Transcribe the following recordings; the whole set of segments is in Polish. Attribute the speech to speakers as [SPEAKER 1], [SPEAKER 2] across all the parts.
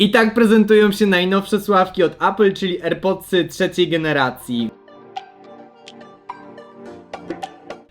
[SPEAKER 1] I tak prezentują się najnowsze sławki od Apple, czyli AirPodsy trzeciej generacji.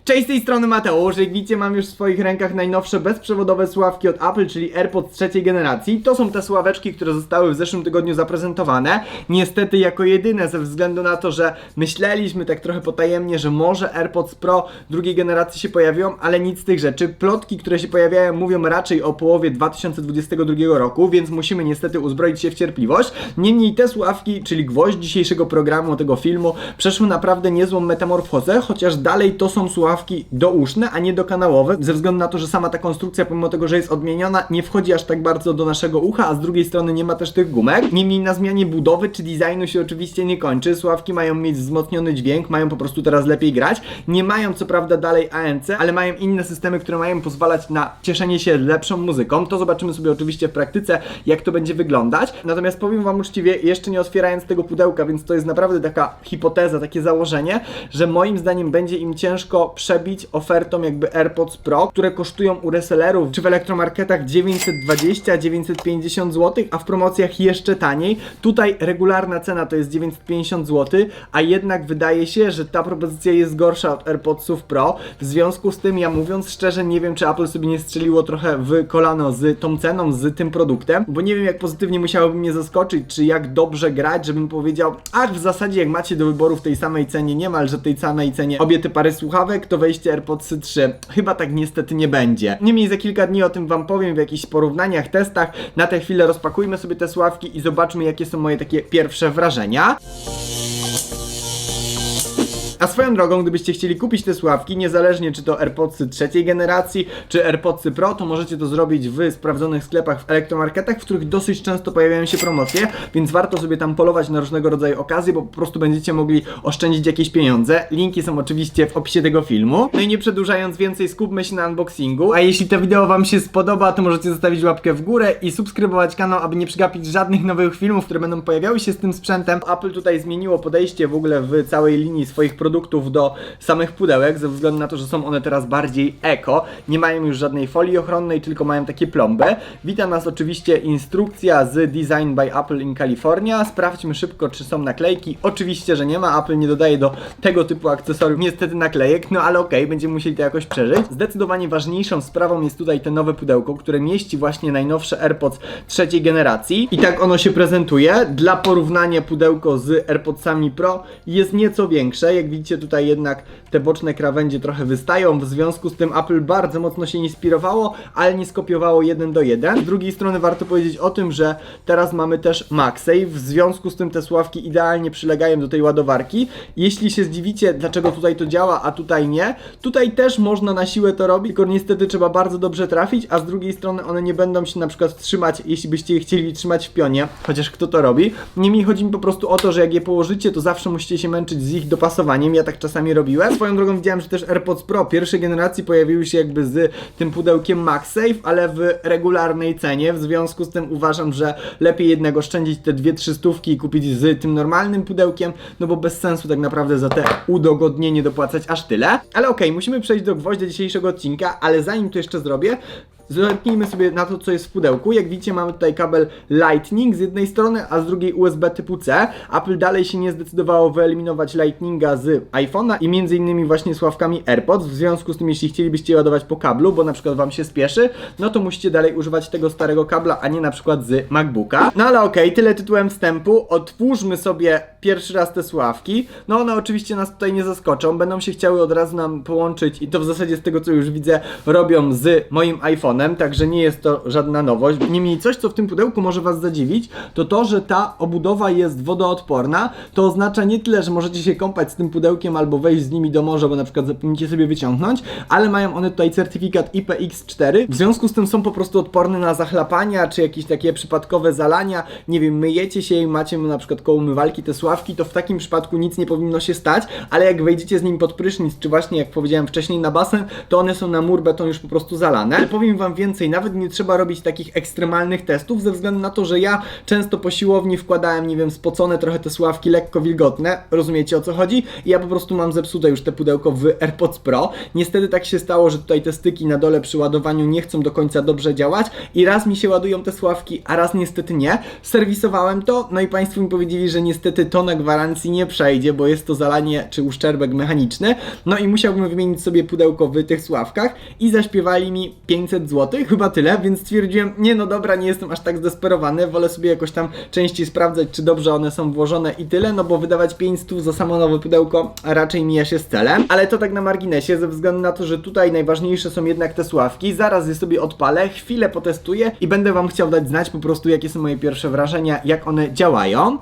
[SPEAKER 1] Cześć, z tej strony Mateusz. Jak widzicie, mam już w swoich rękach najnowsze bezprzewodowe sławki od Apple, czyli AirPods trzeciej generacji. To są te sławeczki, które zostały w zeszłym tygodniu zaprezentowane. Niestety jako jedyne, ze względu na to, że myśleliśmy tak trochę potajemnie, że może AirPods Pro drugiej generacji się pojawią, ale nic z tych rzeczy. Plotki, które się pojawiają, mówią raczej o połowie 2022 roku, więc musimy niestety uzbroić się w cierpliwość. Niemniej te sławki, czyli gwoźdź dzisiejszego programu, tego filmu, przeszły naprawdę niezłą metamorfozę, chociaż dalej to są sławki douszne, a nie dokanałowe, ze względu na to, że sama ta konstrukcja, pomimo tego, że jest odmieniona, nie wchodzi aż tak bardzo do naszego ucha, a z drugiej strony nie ma też tych gumek. Niemniej na zmianie budowy czy designu się oczywiście nie kończy. Sławki mają mieć wzmocniony dźwięk, mają po prostu teraz lepiej grać. Nie mają co prawda dalej ANC, ale mają inne systemy, które mają pozwalać na cieszenie się lepszą muzyką. To zobaczymy sobie oczywiście w praktyce, jak to będzie wyglądać. Natomiast powiem Wam uczciwie, jeszcze nie otwierając tego pudełka, więc to jest naprawdę taka hipoteza, takie założenie, że moim zdaniem będzie im ciężko przebić ofertą jakby AirPods Pro, które kosztują u resellerów czy w elektromarketach 920-950 zł, a w promocjach jeszcze taniej. Tutaj regularna cena to jest 950 zł, a jednak wydaje się, że ta propozycja jest gorsza od AirPodsów Pro. W związku z tym ja mówiąc szczerze nie wiem, czy Apple sobie nie strzeliło trochę w kolano z tą ceną, z tym produktem, bo nie wiem jak pozytywnie musiałoby mnie zaskoczyć, czy jak dobrze grać, żebym powiedział, ach w zasadzie jak macie do wyboru w tej samej cenie, niemalże tej samej cenie obie te pary słuchawek, to wejście AirPodsy 3. Chyba tak niestety nie będzie. Niemniej za kilka dni o tym wam powiem w jakichś porównaniach, testach. Na tę chwilę rozpakujmy sobie te sławki i zobaczmy jakie są moje takie pierwsze wrażenia. A swoją drogą, gdybyście chcieli kupić te sławki, niezależnie czy to AirPodsy trzeciej generacji, czy AirPodsy Pro, to możecie to zrobić w sprawdzonych sklepach w elektromarketach, w których dosyć często pojawiają się promocje, więc warto sobie tam polować na różnego rodzaju okazje, bo po prostu będziecie mogli oszczędzić jakieś pieniądze. Linki są oczywiście w opisie tego filmu. No i nie przedłużając więcej, skupmy się na unboxingu. A jeśli to wideo Wam się spodoba, to możecie zostawić łapkę w górę i subskrybować kanał, aby nie przegapić żadnych nowych filmów, które będą pojawiały się z tym sprzętem. Apple tutaj zmieniło podejście w ogóle w całej linii swoich produktów do samych pudełek, ze względu na to, że są one teraz bardziej eko. Nie mają już żadnej folii ochronnej, tylko mają takie plomby. Wita nas oczywiście instrukcja z Design by Apple in California. Sprawdźmy szybko, czy są naklejki. Oczywiście, że nie ma. Apple nie dodaje do tego typu akcesoriów niestety naklejek, no ale okej, będziemy musieli to jakoś przeżyć. Zdecydowanie ważniejszą sprawą jest tutaj te nowe pudełko, które mieści właśnie najnowsze AirPods trzeciej generacji. I tak ono się prezentuje. Dla porównania pudełko z AirPodsami Pro jest nieco większe. Jak widzicie tutaj jednak te boczne krawędzie trochę wystają. W związku z tym Apple bardzo mocno się inspirowało, ale nie skopiowało jeden do jeden. Z drugiej strony warto powiedzieć o tym, że teraz mamy też MagSafe. W związku z tym te sławki idealnie przylegają do tej ładowarki. Jeśli się zdziwicie, dlaczego tutaj to działa, a tutaj nie, tutaj też można na siłę to robić, tylko niestety trzeba bardzo dobrze trafić, a z drugiej strony one nie będą się na przykład trzymać, jeśli byście je chcieli trzymać w pionie, chociaż kto to robi. Niemniej chodzi mi po prostu o to, że jak je położycie, to zawsze musicie się męczyć z ich dopasowaniem. Ja tak czasami robiłem. Swoją drogą widziałem, że też AirPods Pro pierwszej generacji pojawiły się jakby z tym pudełkiem MagSafe, ale w regularnej cenie. W związku z tym uważam, że lepiej jednak oszczędzić te dwie trzy stówki i kupić z tym normalnym pudełkiem, no bo bez sensu tak naprawdę za te udogodnienie dopłacać aż tyle. Ale okej, musimy przejść do gwoździa dzisiejszego odcinka, ale zanim to jeszcze zrobię, Zerknijmy sobie na to, co jest w pudełku. Jak widzicie, mamy tutaj kabel Lightning z jednej strony, a z drugiej USB typu C. Apple dalej się nie zdecydowało wyeliminować Lightninga z iPhone'a i między innymi właśnie sławkami AirPods. W związku z tym, jeśli chcielibyście ładować po kablu, bo na przykład Wam się spieszy, no to musicie dalej używać tego starego kabla, a nie na przykład z MacBooka. No ale okej, tyle tytułem wstępu. Otwórzmy sobie pierwszy raz te sławki. No one oczywiście nas tutaj nie zaskoczą. Będą się chciały od razu nam połączyć i to w zasadzie z tego, co już widzę, robią z moim iPhone'em także nie jest to żadna nowość. Niemniej coś, co w tym pudełku może Was zadziwić, to to, że ta obudowa jest wodoodporna. To oznacza nie tyle, że możecie się kąpać z tym pudełkiem albo wejść z nimi do morza, bo na przykład zapomnicie sobie wyciągnąć, ale mają one tutaj certyfikat IPX4. W związku z tym są po prostu odporne na zachlapania, czy jakieś takie przypadkowe zalania. Nie wiem, myjecie się i macie na przykład koło umywalki te sławki sławki, to w takim przypadku nic nie powinno się stać, ale jak wejdziecie z nim pod prysznic, czy właśnie jak powiedziałem wcześniej na basen, to one są na mur beton już po prostu zalane. Powiem wam więcej, nawet nie trzeba robić takich ekstremalnych testów, ze względu na to, że ja często po siłowni wkładałem, nie wiem, spocone trochę te sławki, lekko wilgotne, rozumiecie o co chodzi? I ja po prostu mam zepsute już te pudełko w AirPods Pro. Niestety tak się stało, że tutaj te styki na dole przy ładowaniu nie chcą do końca dobrze działać i raz mi się ładują te sławki, a raz niestety nie. Serwisowałem to, no i Państwo mi powiedzieli, że niestety to na gwarancji nie przejdzie, bo jest to zalanie czy uszczerbek mechaniczny. No i musiałbym wymienić sobie pudełko w tych sławkach i zaśpiewali mi 500 zł, chyba tyle, więc stwierdziłem, nie no dobra, nie jestem aż tak zdesperowany, wolę sobie jakoś tam częściej sprawdzać, czy dobrze one są włożone i tyle, no bo wydawać 500 za samo nowe pudełko raczej mija się z celem. Ale to tak na marginesie, ze względu na to, że tutaj najważniejsze są jednak te sławki. Zaraz je sobie odpalę, chwilę potestuję i będę Wam chciał dać znać po prostu, jakie są moje pierwsze wrażenia, jak one działają.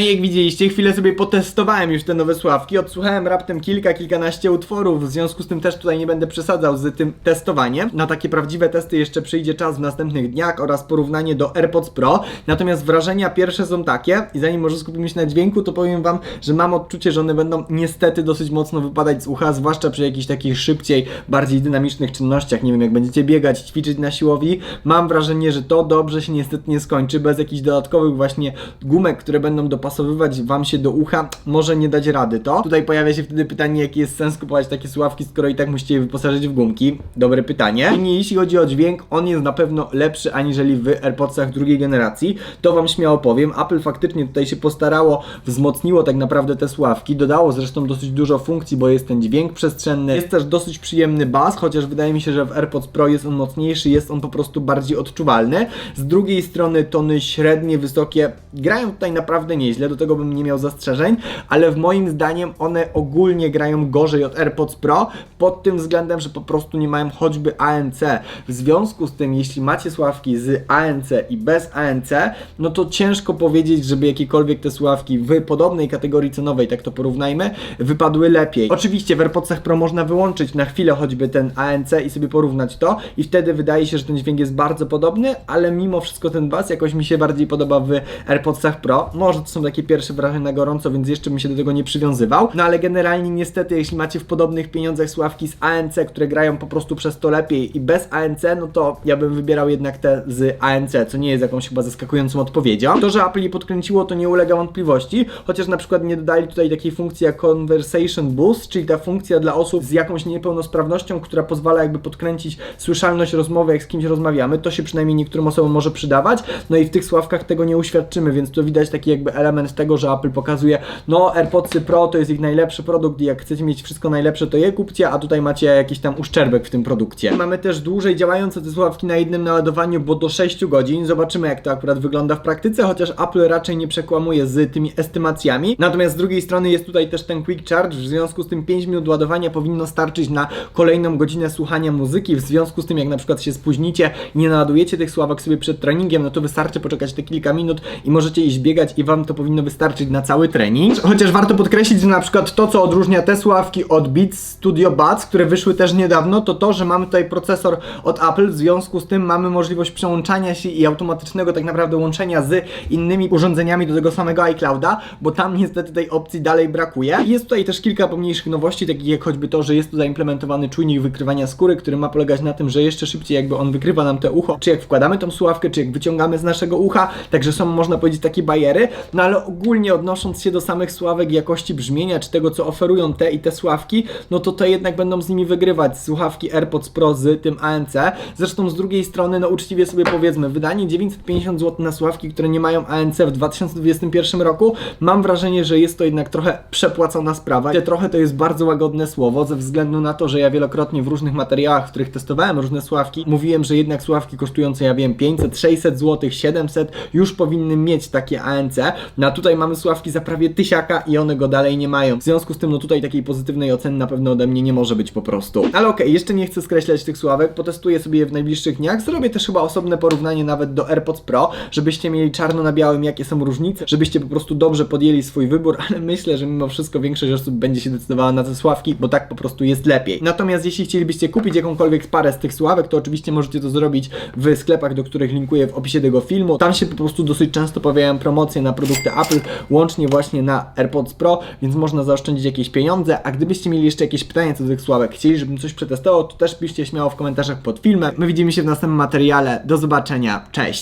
[SPEAKER 1] No i jak widzieliście, chwilę sobie potestowałem już te nowe sławki, odsłuchałem raptem kilka, kilkanaście utworów, w związku z tym też tutaj nie będę przesadzał z tym testowaniem. Na takie prawdziwe testy jeszcze przyjdzie czas w następnych dniach oraz porównanie do AirPods Pro. Natomiast wrażenia pierwsze są takie i zanim może skupimy się na dźwięku, to powiem Wam, że mam odczucie, że one będą niestety dosyć mocno wypadać z ucha, zwłaszcza przy jakichś takich szybciej, bardziej dynamicznych czynnościach. Nie wiem, jak będziecie biegać, ćwiczyć na siłowni, mam wrażenie, że to dobrze się niestety nie skończy, bez jakichś dodatkowych właśnie gumek, które będą dopasowywać Wam się do ucha, może nie dać rady to. Tutaj pojawia się wtedy pytanie, jaki jest sens kupować takie słuchawki, skoro i tak musicie je wyposażyć w gumki. Dobre pytanie. I jeśli chodzi o dźwięk, on jest na pewno lepszy aniżeli w AirPodsach drugiej generacji. To Wam śmiało powiem. Apple faktycznie tutaj się postarało, wzmocniło tak naprawdę te słuchawki, dodało zresztą dosyć dużo funkcji, bo jest ten dźwięk przestrzenny, jest też dosyć przyjemny bas, chociaż wydaje mi się, że w AirPods Pro jest on mocniejszy, jest on po prostu bardziej odczuwalny. Z drugiej strony tony średnie, wysokie grają tutaj naprawdę nieźle, do tego bym nie miał zastrzeżeń, ale w moim zdaniem one ogólnie grają gorzej od AirPods Pro pod tym względem, że po prostu nie mają choćby ANC. W związku z tym, jeśli macie sławki z ANC i bez ANC, no to ciężko powiedzieć, żeby jakiekolwiek te sławki w podobnej kategorii cenowej, tak to porównajmy, wypadły lepiej. Oczywiście w AirPodsach Pro można wyłączyć na chwilę choćby ten ANC i sobie porównać to i wtedy wydaje się, że ten dźwięk jest bardzo podobny, ale mimo wszystko ten bas jakoś mi się bardziej podoba w AirPodsach Pro. Może to są takie pierwsze wrażenia na gorąco, więc jeszcze bym się do tego nie przywiązywał. No ale generalnie niestety, jeśli macie w podobnych pieniądzach sławki z ANC, które grają po prostu przez to lepiej i bez ANC, no to ja bym wybierał jednak te z ANC, co nie jest jakąś chyba zaskakującą odpowiedzią. To, że Apple je podkręciło, to nie ulega wątpliwości, chociaż na przykład nie dodali tutaj takiej funkcji jak Conversation Boost, czyli ta funkcja dla osób z jakąś niepełnosprawnością, która pozwala jakby podkręcić słyszalność rozmowy, jak z kimś rozmawiamy. To się przynajmniej niektórym osobom może przydawać. No i w tych sławkach tego nie uświadczymy, więc to widać taki jakby element tego, że Apple pokazuje, no AirPodsy Pro to jest ich najlepszy produkt i jak chcecie mieć wszystko najlepsze, to je kupcie, a tutaj macie jakiś tam uszczerbek w tym produkcie. Mamy też dłużej działające te słuchawki na jednym naładowaniu, bo do 6 godzin. Zobaczymy jak to akurat wygląda w praktyce, chociaż Apple raczej nie przekłamuje z tymi estymacjami. Natomiast z drugiej strony jest tutaj też ten Quick Charge, w związku z tym 5 minut ładowania powinno starczyć na kolejną godzinę słuchania muzyki. W związku z tym jak na przykład się spóźnicie nie naładujecie tych sławek sobie przed treningiem, no to wystarczy poczekać te kilka minut i możecie iść biegać i Wam to powinno wystarczyć na cały trening. Chociaż warto podkreślić, że na przykład to, co odróżnia te sławki od Beats Studio Buds, które wyszły też niedawno, to to, że mamy tutaj procesor od Apple, w związku z tym mamy możliwość przełączania się i automatycznego tak naprawdę łączenia z innymi urządzeniami do tego samego iClouda, bo tam niestety tej opcji dalej brakuje. Jest tutaj też kilka pomniejszych nowości, takich jak choćby to, że jest tu zaimplementowany czujnik wykrywania skóry, który ma polegać na tym, że jeszcze szybciej jakby on wykrywa nam te ucho, czy jak wkładamy tą słuchawkę, czy jak wyciągamy z naszego ucha, także są można powiedzieć takie bariery, no ale ogólnie odnosząc się do samych sławek jakości brzmienia, czy tego co oferują te i te sławki, no to te jednak będą z nimi wygrywać słuchawki AirPods Pro z tym ANC. Zresztą z drugiej strony, no uczciwie sobie powiedzmy, wydanie 950 zł na sławki, które nie mają ANC w 2021 roku, mam wrażenie, że jest to jednak trochę przepłacona sprawa. Trochę to jest bardzo łagodne słowo, ze względu na to, że ja wielokrotnie w różnych materiałach, w których testowałem różne sławki, mówiłem, że jednak sławki kosztujące, ja wiem, 500, 600 zł, 700 już powinny mieć takie ANC. No a tutaj mamy sławki za prawie tysiaka i one go dalej nie mają. W związku z tym, no tutaj takiej pozytywnej oceny na pewno ode mnie nie może być po prostu. Ale okej, jeszcze nie chcę skreślać tych sławek, potestuję sobie je w najbliższych dniach. Zrobię też chyba osobne porównanie nawet do AirPods Pro, żebyście mieli czarno na białym, jakie są różnice, żebyście po prostu dobrze podjęli swój wybór, ale myślę, że mimo wszystko większość osób będzie się decydowała na te sławki, bo tak po prostu jest lepiej. Natomiast jeśli chcielibyście kupić jakąkolwiek parę z tych sławek, to oczywiście możecie to zrobić w sklepach, do których linkuję w opisie tego filmu. Tam się po prostu dosyć często pojawiają promocje na produkty Apple, łącznie właśnie na AirPods Pro, więc można zaoszczędzić jakieś pieniądze. A gdybyście mieli jeszcze jakieś pytania co do tych sławek, chcieli, żebym coś przetestował, to też piszcie śmiało w komentarzach pod filmem. My widzimy się w następnym materiale. Do zobaczenia. Cześć!